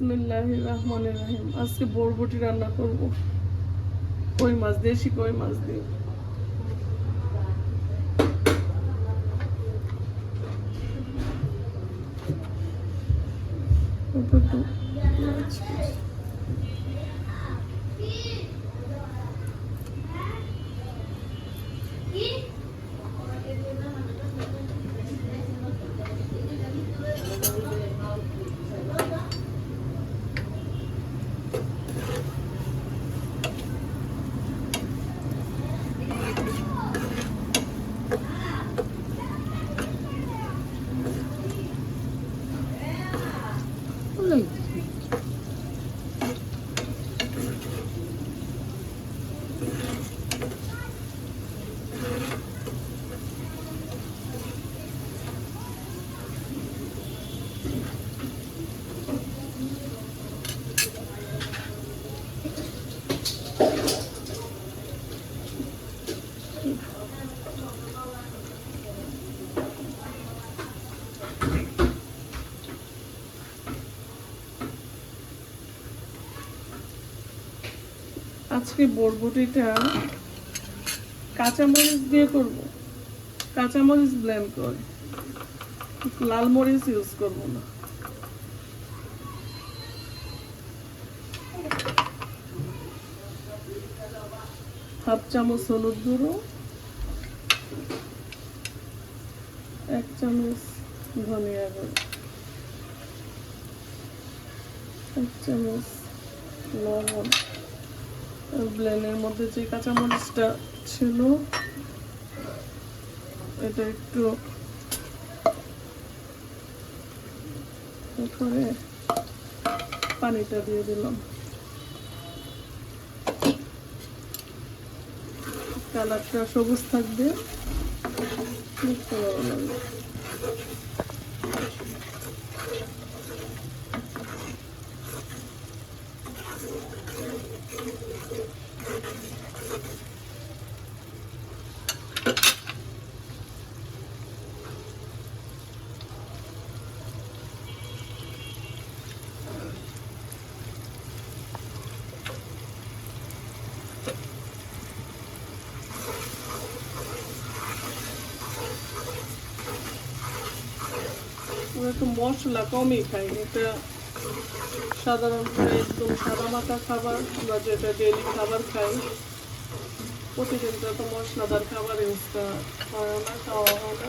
বিসমিল্লাহ রহমান রাহিম। আজকে বরবটি রান্না করব। কই মাছ দিয়ে? কই মাছ দিয়ে। ওই আজকে বরবটিটা কাঁচামরিচ দিয়ে করব। কাঁচামরিচ ব্লেন্ড করে। লাল মরিচ ইউজ করব না। হাফ চামচ হলুদ গুঁড়ো, এক চামচ ধনিয়া গুঁড়ো, এক চামচ লবণ। ব্লেনের মধ্যে যে কাঁচামরিচটা ছিল এটা একটু করে পানিটা দিয়ে দিলাম। কালারটা সবুজ থাকবে দেখতে ভালো লাগবে আমরা একটু মশলা কমই খাই এটা সাধারণত একদম সাদা মাথা খাবার বা যেটা ডেলি খাবার খাই প্রতিদিন তো এত মশলাদার খাবার ইউজটা হয় না, খাওয়া হয় না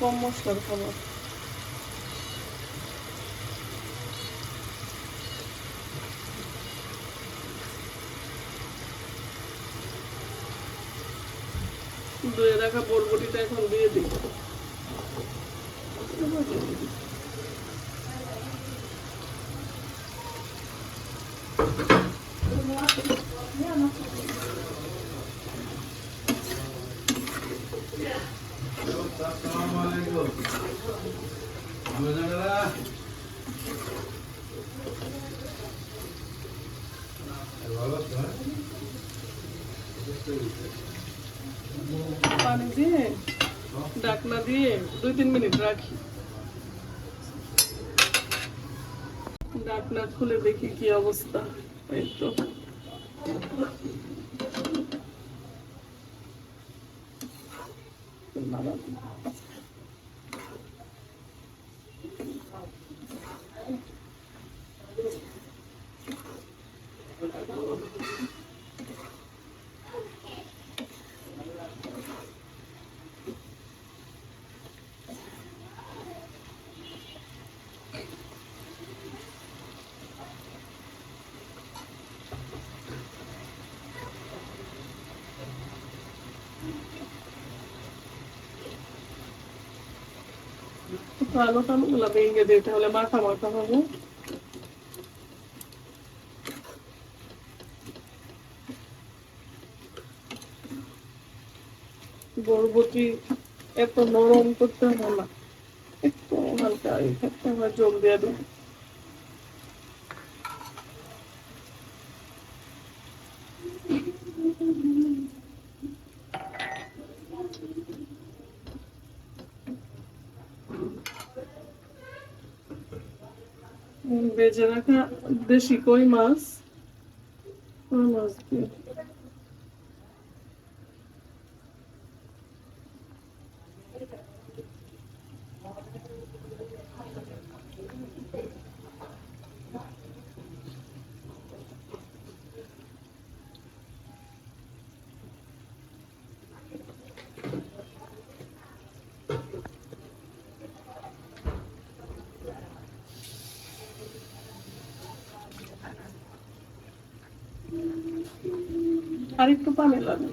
কম মশলার খাবার। ধুয়ে রাখা বরবটিটা এখন দিয়ে দিই। পানি দিয়ে, ডাকনা দিয়ে দুই তিন মিনিট রাখি। ডাকনা খুলে দেখি কি অবস্থা। এই তো। Nó. তাহলে মাথা মাথা হবে। বরবটি এত নরম করতে হবে না। একটু হালকা জল দিয়ে দিই ভেজে রাখা দেশি কই মাছ কই আর একটু পানি লাগে।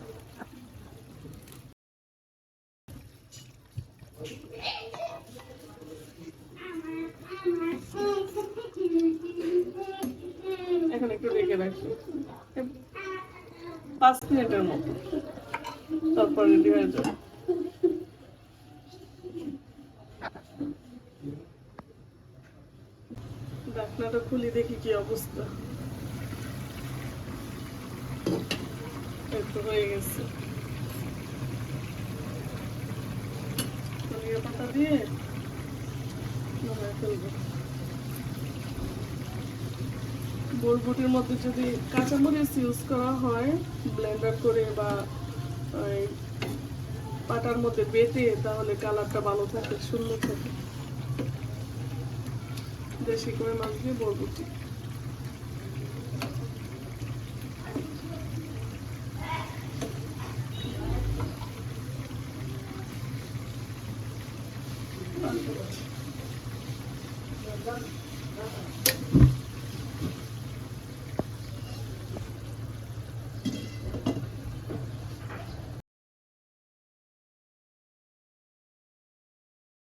এখন একটু রেখে রাখি। পাঁচ মিনিটের মতো। তারপর রেডি ঢাকনাটা খুলি দেখি কি অবস্থা। একটু বরবটির মধ্যে যদি কাঁচামরিচ ইউজ করা হয় ব্লেন্ডার করে বা ওই পাটার মধ্যে বেটে, তাহলে কালারটা ভালো থাকে, সুন্দর থাকে। দেশি করে মাছ দিয়ে বরবটি।